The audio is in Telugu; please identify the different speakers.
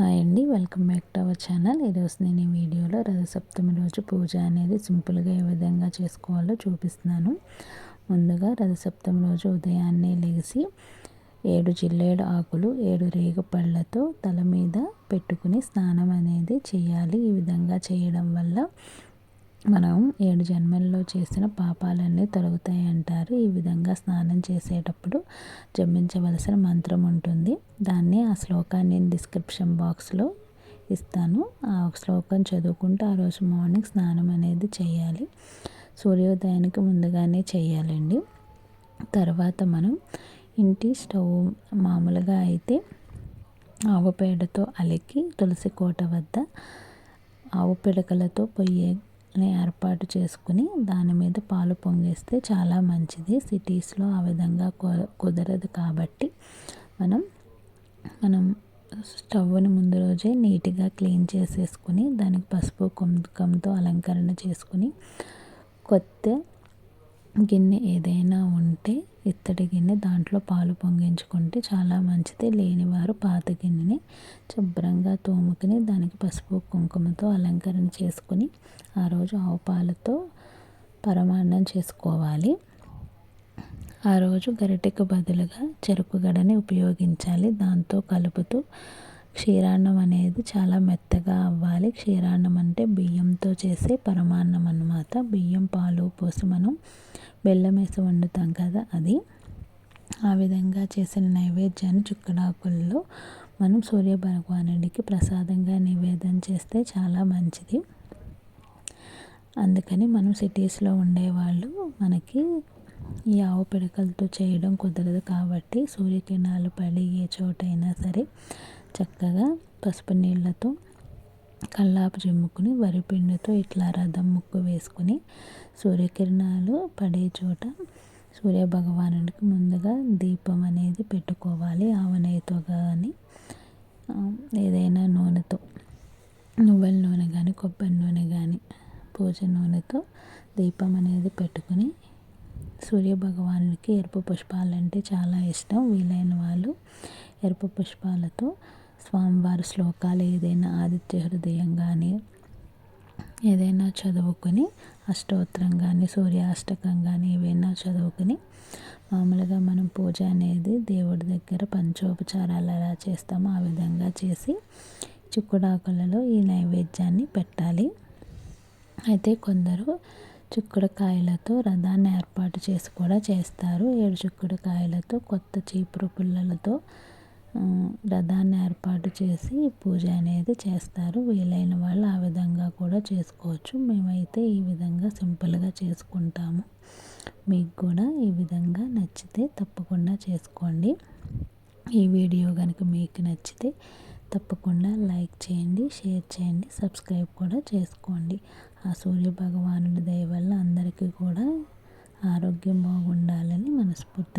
Speaker 1: హాయ్ అండి welcome back to our channel. ఈరోజు నేను ఈ వీడియోలో రథసప్తమి రోజు పూజ అనేది సింపుల్గా ఏ విధంగా చేసుకోవాలో చూపిస్తున్నాను. ముందుగా రథసప్తమి రోజు ఉదయాన్నే లేచి ఏడు జిల్లేడు ఆకులు ఏడు రేగు పళ్ళతో తల మీద పెట్టుకుని స్నానం అనేది చేయాలి. ఈ విధంగా చేయడం వల్ల మనం ఏడు జన్మల్లో చేసిన పాపాలన్నీ తొలగుతాయి అంటారు. ఈ విధంగా స్నానం చేసేటప్పుడు జపించవలసిన మంత్రం ఉంటుంది. దాన్ని ఆ శ్లోకాన్ని డిస్క్రిప్షన్ బాక్స్లో ఇస్తాను. ఆ శ్లోకం చదువుకుంటూ ఆ రోజు మార్నింగ్ స్నానం అనేది చేయాలి. సూర్యోదయానికి ముందుగానే చేయాలండి. తర్వాత మనం ఇంటి స్టవ్ మామూలుగా అయితే ఆవు పేడతో అలికి తులసి కోట వద్ద ఆవు పిడకలతో పొయ్యి ఏర్పాటు చేసుకుని దాని మీద పాలు పొంగిస్తే చాలా మంచిది. సిటీస్లో ఆ విధంగా కుదరదు కాబట్టి మనం మనం స్టవ్ని ముందు రోజే నీట్గా క్లీన్ చేసేసుకుని దానికి పసుపు కుంకంతో అలంకరణ చేసుకుని కొత్త గిన్నె ఏదైనా ఉంటే ఇత్తడి గిన్నె దాంట్లో పాలు పొంగించుకుంటే చాలా మంచిది. లేనివారు పాత గిన్నెని శుభ్రంగా తోముకుని దానికి పసుపు కుంకుమతో అలంకరణ చేసుకుని ఆ రోజు ఆవు పాలతో పరమాన్నం చేసుకోవాలి. ఆ రోజు గరిటెకు బదులుగా చెరుకు గడని ఉపయోగించాలి. దాంతో కలుపుతూ క్షీరాన్నం అనేది చాలా మెత్తగా అవ్వాలి. క్షీరాన్నం అంటే బియ్యంతో చేసే పరమాన్నం అనమాట బియ్యం పాలు పోసి మనం బెల్లం వేసి వండుతాం కదా అది. ఆ విధంగా చేసిన నైవేద్యాన్ని చుక్కడాకుల్లో మనం సూర్య భగవానుడికి ప్రసాదంగా నివేదన చేస్తే చాలా మంచిది. అందుకని మనం సిటీస్లో ఉండేవాళ్ళు మనకి ఈ ఆవు పిడకలతో చేయడం కుదరదు కాబట్టి సూర్యకిరణాలు పడి ఏ చోటైనా సరే చక్కగా పసుపు నీళ్ళతో కల్లాపు చిమ్ముకుని వరిపిండితో ఇట్లా రథం ముక్కు వేసుకుని సూర్యకిరణాలు పడే చోట సూర్యభగవానుడికి ముందుగా దీపం అనేది పెట్టుకోవాలి ఆవనయ్యతో కానీ ఏదైనా నూనెతో. నువ్వుల నూనె కానీ కొబ్బరి నూనె కానీ పూజ నూనెతో దీపం అనేది పెట్టుకుని సూర్య భగవానుడికి ఎరుపు పుష్పాలంటే చాలా ఇష్టం. వీలైన వాళ్ళు ఎరుపు పుష్పాలతో స్వామివారి శ్లోకాలు ఏదైనా ఆదిత్య హృదయం కానీ ఏదైనా చదువుకొని అష్టోత్తరం కానీ సూర్యాష్టకం కానీ ఏవైనా చదువుకుని మామూలుగా మనం పూజ అనేది దేవుడి దగ్గర పంచోపచారాలు ఎలా చేస్తామో ఆ విధంగా చేసి చిక్కుడాకులలో ఈ నైవేద్యాన్ని పెట్టాలి. అయితే కొందరు చిక్కుడుకాయలతో రథాన్ని ఏర్పాటు చేసి కూడా చేస్తారు. ఏడు చిక్కుడుకాయలతో కొత్త చీపురు పుల్లలతో రథాన్ని ఏర్పాటు చేసి పూజ అనేది చేస్తారు. వీలైన వాళ్ళు ఆ విధంగా కూడా చేసుకోవచ్చు. మేమైతే ఈ విధంగా సింపుల్గా చేసుకుంటాము. మీకు కూడా ఈ విధంగా నచ్చితే తప్పకుండా చేసుకోండి. ఈ వీడియో కనుక మీకు నచ్చితే తప్పకుండా లైక్ చేయండి షేర్ చేయండి సబ్స్క్రైబ్ కూడా చేసుకోండి. ఆ సూర్య భగవానుడి దయ వల్ల అందరికీ కూడా ఆరోగ్యం బాగుండాలని మనస్ఫూర్తిగా